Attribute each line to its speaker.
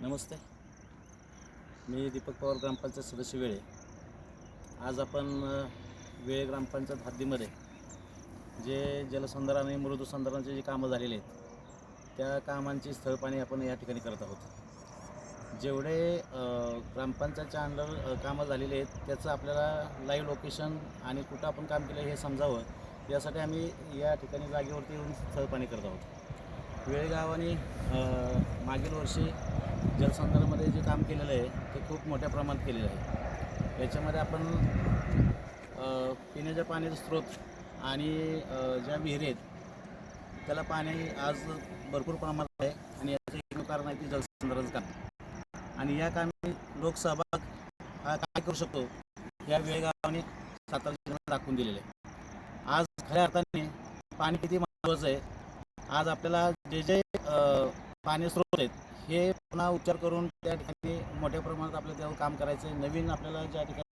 Speaker 1: नमस्ते. मी दीपक पवार ग्रामपंचायत सदस्य वेळे. आज आपण वेळे ग्रामपंचायत हद्दीमध्ये जे जलसंधारण आणि मृदुसंधारणाचे जे कामं झालेले आहेत त्या कामांची स्थळपाणी आपण या ठिकाणी करत आहोत. जेवढे ग्रामपंचायतच्या अंडर कामं झालेली आहेत त्याचं आपल्याला लाईव्ह लोकेशन आणि कुठं आपण काम केलं हे समजावं यासाठी आम्ही या ठिकाणी जागेवरती येऊन स्थळपाणी करत आहोत. वेळेगावाने आणि मागील वर्षी जलसंधारणामध्ये जे काम केलेलं आहे ते खूप मोठ्या प्रमाणात केलेलं आहे. याच्यामध्ये आपण पिण्याच्या पाण्याचे स्रोत आणि ज्या विहिरी आहेत त्याला पाणी आज भरपूर प्रमाणात आहे आणि याचं एकमेव कारण आहे की जलसंधारणाचं काम. आणि या कामी लोकसहभाग हा काय करू शकतो या वेळगावाने सातारा जिल्ह्याला दाखवून दिलेलं आहे. आज खऱ्या अर्थाने पाणी किती महत्त्वाचं आहे आज आपल्याला जे जे पाणी स्रोत आहेत. हे पुन्हा उच्चार करून त्या ठिकाणी मोठ्या प्रमाणात आपल्याला त्यावर काम करायचं आहे नवीन आपल्याला ज्या ठिकाणी